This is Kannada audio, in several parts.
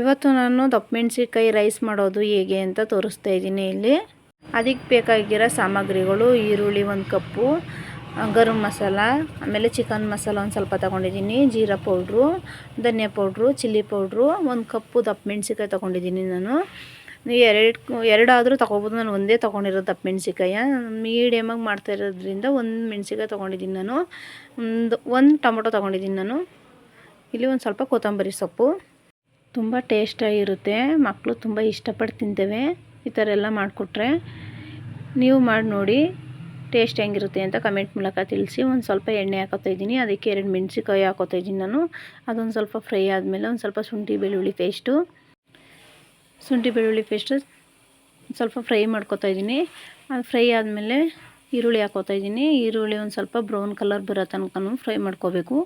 ಇವತ್ತು ನಾನು ದಪ್ಪ ಮೆಣಸಿನ್ಕಾಯಿ ರೈಸ್ ಮಾಡೋದು ಹೇಗೆ ಅಂತ ತೋರಿಸ್ತಾ ಇದ್ದೀನಿ ಇಲ್ಲಿ. ಅದಕ್ಕೆ ಬೇಕಾಗಿರೋ ಸಾಮಗ್ರಿಗಳು ಈರುಳ್ಳಿ ಒಂದು ಕಪ್ಪು ಗರಂ ಮಸಾಲ, ಆಮೇಲೆ ಚಿಕನ್ ಮಸಾಲ ಒಂದು ಸ್ವಲ್ಪ ತೊಗೊಂಡಿದ್ದೀನಿ, ಜೀರಾ ಪೌಡ್ರು, ಧನಿಯಾ ಪೌಡ್ರು, ಚಿಲ್ಲಿ ಪೌಡ್ರು, ಒಂದು ಕಪ್ಪು ದಪ್ಪ ಮೆಣಸಿನ್ಕಾಯಿ ತೊಗೊಂಡಿದ್ದೀನಿ ನಾನು. ಎರಡು, ಎರಡಾದರೂ ತೊಗೋಬೋದು, ನಾನು ಒಂದೇ ತೊಗೊಂಡಿರೋದು ದಪ್ಪ ಮೆಣಸಿನ್ಕಾಯ ಮೀಡಿಯಮಾಗಿ ಮಾಡ್ತಾ ಇರೋದ್ರಿಂದ ಒಂದು ಮೆಣಸಿನ್ಕಾಯಿ ತೊಗೊಂಡಿದ್ದೀನಿ ನಾನು. ಒಂದು ಒಂದು ಟೊಮೊಟೊ ತೊಗೊಂಡಿದ್ದೀನಿ ನಾನು. ಇಲ್ಲಿ ಒಂದು ಸ್ವಲ್ಪ ಕೊತ್ತಂಬರಿ ಸೊಪ್ಪು. ತುಂಬ ಟೇಸ್ಟಾಗಿರುತ್ತೆ ಮಕ್ಕಳು ತುಂಬ ಇಷ್ಟಪಟ್ಟು ತಿಂತೇವೆ, ಈ ಥರ ಎಲ್ಲ ಮಾಡಿಕೊಟ್ರೆ ನೀವು ಮಾಡಿ ನೋಡಿ ಟೇಸ್ಟ್ ಹೆಂಗಿರುತ್ತೆ ಅಂತ ಕಮೆಂಟ್ ಮೂಲಕ ತಿಳಿಸಿ. ಒಂದು ಸ್ವಲ್ಪ ಎಣ್ಣೆ ಹಾಕೋತಾ ಇದ್ದೀನಿ, ಅದಕ್ಕೆ ಎರಡು ಮೆಣಸಿಕಾಯಿ ಹಾಕೋತಾ ಇದ್ದೀನಿ ನಾನು. ಅದೊಂದು ಸ್ವಲ್ಪ ಫ್ರೈ ಆದಮೇಲೆ ಒಂದು ಸ್ವಲ್ಪ ಶುಂಠಿ ಬೆಳ್ಳುಳ್ಳಿ ಪೇಸ್ಟು. ಶುಂಠಿ ಬೆಳ್ಳುಳ್ಳಿ ಪೇಸ್ಟು ಸ್ವಲ್ಪ ಫ್ರೈ ಮಾಡ್ಕೋತಾ ಇದ್ದೀನಿ. ಅದು ಫ್ರೈ ಆದಮೇಲೆ ಈರುಳ್ಳಿ ಹಾಕೋತಾ ಇದ್ದೀನಿ. ಈರುಳ್ಳಿ ಒಂದು ಸ್ವಲ್ಪ ಬ್ರೌನ್ ಕಲರ್ ಬರೋ ತನಕ ಫ್ರೈ ಮಾಡ್ಕೋಬೇಕು.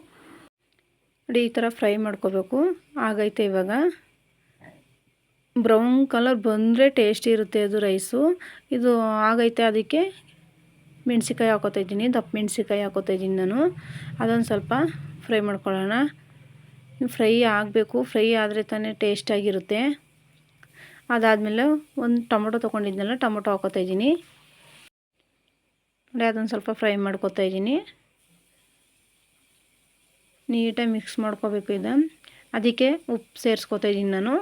ನೋಡಿ, ಈ ಥರ ಫ್ರೈ ಮಾಡ್ಕೋಬೇಕು. ಆಗೈತೆ ಇವಾಗ. ಬ್ರೌನ್ ಕಲರ್ ಬಂದರೆ ಟೇಸ್ಟಿ ಇರುತ್ತೆ ಅದು ರೈಸು. ಇದು ಆಗೈತೆ ಅದಕ್ಕೆ ಮೆಣಸಿಕಾಯಿ ಹಾಕೋತಾ ಇದ್ದೀನಿ. ದಪ್ಪ ಮೆಣಸಿಕಾಯಿ ಹಾಕೋತಾ ಇದ್ದೀನಿ ನಾನು. ಅದೊಂದು ಸ್ವಲ್ಪ ಫ್ರೈ ಮಾಡ್ಕೊಳ್ಳೋಣ. ಫ್ರೈ ಆಗಬೇಕು. ಫ್ರೈ ಆದರೆ ತಾನೇ ಟೇಸ್ಟಾಗಿರುತ್ತೆ ಅದಾದಮೇಲೆ ಒಂದು ಟೊಮೊಟೊ ತೊಗೊಂಡಿದ್ನಲ್ಲ, ಟೊಮೊಟೊ ಹಾಕೋತಾ ಇದ್ದೀನಿ. ನೋಡಿ, ಅದೊಂದು ಸ್ವಲ್ಪ ಫ್ರೈ ಮಾಡ್ಕೋತಾ ಇದ್ದೀನಿ. ನೀಟಾಗಿ ಮಿಕ್ಸ್ ಮಾಡ್ಕೋಬೇಕು ಇದು. ಅದಕ್ಕೆ ಉಪ್ಪು ಸೇರಿಸ್ಕೊತಾ ಇದ್ದೀನಿ ನಾನು.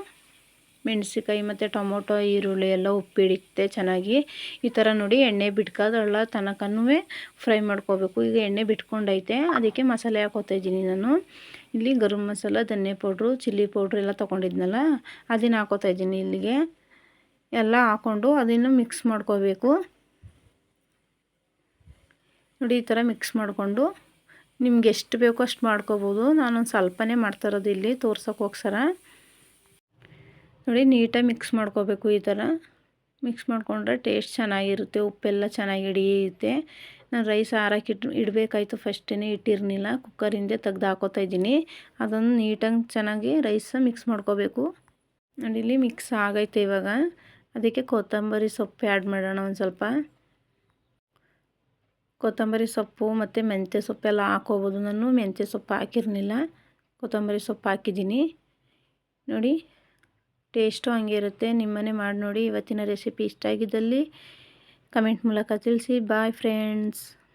ಮೆಣಸಿಕಾಯಿ ಮತ್ತು ಟೊಮೊಟೊ, ಈರುಳ್ಳಿ ಎಲ್ಲ ಉಪ್ಪು ಹಿಡಿಯುತ್ತೆ ಚೆನ್ನಾಗಿ. ಈ ಥರ ನೋಡಿ ಎಣ್ಣೆ ಬಿಟ್ಕೋದಲ್ಲ ತನಕನೂ ಫ್ರೈ ಮಾಡ್ಕೋಬೇಕು. ಈಗ ಎಣ್ಣೆ ಬಿಟ್ಕೊಂಡೈತೆ. ಅದಕ್ಕೆ ಮಸಾಲೆ ಹಾಕೋತಾ ಇದ್ದೀನಿ ನಾನು. ಇಲ್ಲಿ ಗರಂ ಮಸಾಲ, ಧನ್ಯ ಪೌಡ್ರು, ಚಿಲ್ಲಿ ಪೌಡ್ರ್ ಎಲ್ಲ ತೊಗೊಂಡಿದ್ನಲ್ಲ, ಅದನ್ನು ಹಾಕೋತಾ ಇದ್ದೀನಿ ಇಲ್ಲಿಗೆ. ಎಲ್ಲ ಹಾಕ್ಕೊಂಡು ಅದನ್ನು ಮಿಕ್ಸ್ ಮಾಡ್ಕೋಬೇಕು. ನೋಡಿ ಈ ಥರ ಮಿಕ್ಸ್ ಮಾಡಿಕೊಂಡು ನಿಮ್ಗೆ ಎಷ್ಟು ಬೇಕೋ ಅಷ್ಟು ಮಾಡ್ಕೋಬೋದು. ನಾನೊಂದು ಸ್ವಲ್ಪನೇ ಮಾಡ್ತಾ ಇರೋದು ಇಲ್ಲಿ. ಹೋಗ್ಸಾರ ನೋಡಿ, ನೀಟಾಗಿ ಮಿಕ್ಸ್ ಮಾಡ್ಕೋಬೇಕು ಈ ಥರ. ಮಿಕ್ಸ್ ಮಾಡಿಕೊಂಡ್ರೆ ಟೇಸ್ಟ್ ಚೆನ್ನಾಗಿರುತ್ತೆ, ಉಪ್ಪೆಲ್ಲ ಚೆನ್ನಾಗಿ ಹಿಡಿಯುತ್ತೆ. ನಾನು ರೈಸ್ ಆರಕ್ಕೆ ಇಡಬೇಕಾಯ್ತು ಫಸ್ಟೇ ಇಟ್ಟಿರಲಿಲ್ಲ. ಕುಕ್ಕರಿಂದ ತೆಗ್ದು ಹಾಕೋತಾ ಇದ್ದೀನಿ. ಅದನ್ನು ನೀಟಾಗಿ ಚೆನ್ನಾಗಿ ರೈಸ ಮಿಕ್ಸ್ ಮಾಡ್ಕೋಬೇಕು. ನೋಡಿ, ಇಲ್ಲಿ ಮಿಕ್ಸ್ ಆಗೈತೆ ಇವಾಗ. ಅದಕ್ಕೆ ಕೊತ್ತಂಬರಿ ಸೊಪ್ಪು ಆ್ಯಡ್ ಮಾಡೋಣ ಒಂದು ಸ್ವಲ್ಪ. ಕೊತ್ತಂಬರಿ ಸೊಪ್ಪು ಮತ್ತು ಮೆಂತ್ಯ ಸೊಪ್ಪೆಲ್ಲ ಹಾಕೋಬೋದು. ನಾನು ಮೆಂತ್ಯ ಸೊಪ್ಪು ಹಾಕಿರಲಿಲ್ಲ. ಕೊತ್ತಂಬರಿ ಸೊಪ್ಪು ಹಾಕಿದ್ದೀನಿ. ನೋಡಿ, ಟೇಸ್ಟು ಹಂಗೆ ಇರುತ್ತೆ. ನಿಮ್ಮನೆ ಮಾಡಿ ನೋಡಿ. ಇವತ್ತಿನ ರೆಸಿಪಿ ಇಷ್ಟ ಆಗಿದ್ದಲ್ಲಿ ಕಮೆಂಟ್ ಮೂಲಕ ತಿಳಿಸಿ. Bye friends